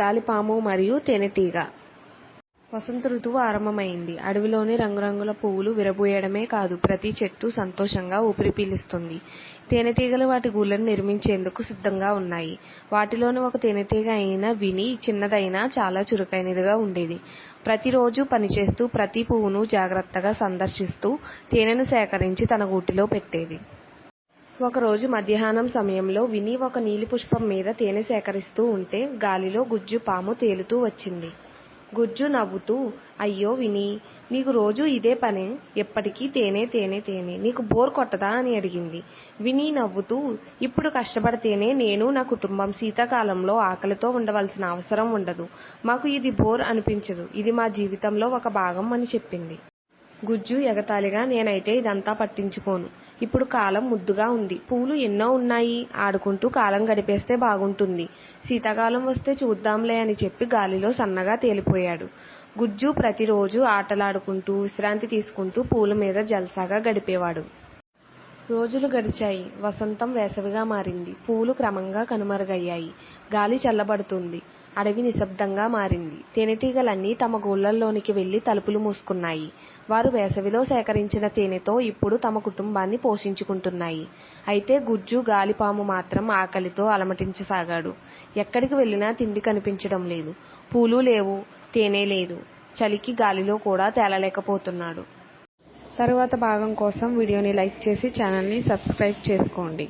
గాలిపాము మరియు తేనెటీగ. వసంత ఋతువు ఆరంభమైంది. అడవిలోని రంగురంగుల పువ్వులు విరబూయడమే కాదు ప్రతి చెట్టు సంతోషంగా ఊపిరి పీలుస్తుంది. తేనెటీగలు వాటి గూళ్ళను నిర్మించేందుకు సిద్ధంగా ఉన్నాయి. వాటిలోని ఒక తేనెటీగ అయిన విని చిన్నదైనా చాలా చురుకైనదిగా ఉండేది. ప్రతిరోజు పనిచేస్తూ ప్రతి పువ్వును జాగ్రత్తగా సందర్శిస్తూ తేనెను సేకరించి తన గూటిలో పెట్టేది. ఒకరోజు మధ్యాహ్నం సమయంలో విని ఒక నీలి పుష్పం మీద తేనె సేకరిస్తూ ఉంటే గాలిలో గుజ్జు పాము తేలుతూ వచ్చింది. గుజ్జు నవ్వుతూ అయ్యో విని నీకు రోజూ ఇదే పనే? ఎప్పటికీ తేనె తేనె తేనె. నీకు బోర్ కొట్టదా? అని అడిగింది. విని నవ్వుతూ ఇప్పుడు కష్టపడితేనే నేను నా కుటుంబం శీతాకాలంలో ఆకలితో ఉండవలసిన అవసరం ఉండదు. మాకు ఇది బోర్ అనిపించదు. ఇది మా జీవితంలో ఒక భాగం అని చెప్పింది. గుజ్జు ఎగతాళిగా నేనైతే ఇదంతా పట్టించుకోను. ఇప్పుడు కాలం ముద్దుగా ఉంది. పూలు ఎన్నో ఉన్నాయి. ఆడుకుంటూ కాలం గడిపేస్తే బాగుంటుంది. శీతాకాలం వస్తే చూద్దాంలే అని చెప్పి గాలిలో సన్నగా తేలిపోయాడు. గుజ్జు ప్రతిరోజు ఆటలాడుకుంటూ విశ్రాంతి తీసుకుంటూ పూల మీద జల్సాగా గడిపేవాడు. రోజులు గడిచాయి. వసంతం వేసవిగా మారింది. పూలు క్రమంగా కనుమరుగయ్యాయి. గాలి చల్లబడుతుంది. అడవి నిశ్శబ్దంగా మారింది. తేనెటీగలన్నీ తమ గూళ్ళల్లోనికి వెళ్ళి తలుపులు మూసుకున్నాయి. వారు వేసవిలో సేకరించిన తేనెతో ఇప్పుడు తమ కుటుంబాన్ని పోషించుకుంటున్నాయి. అయితే గుజ్జు గాలిపాము మాత్రం ఆకలితో అలమటించసాగాడు. ఎక్కడికి వెళ్ళినా తిండి కనిపించడం లేదు. పూలు లేవు తేనె లేదు. చలికి గాలిలో కూడా తేలలేకపోతున్నాడు. తరువాత భాగం కోసం వీడియోని లైక్ చేసి ఛానల్ని సబ్స్క్రైబ్ చేసుకోండి.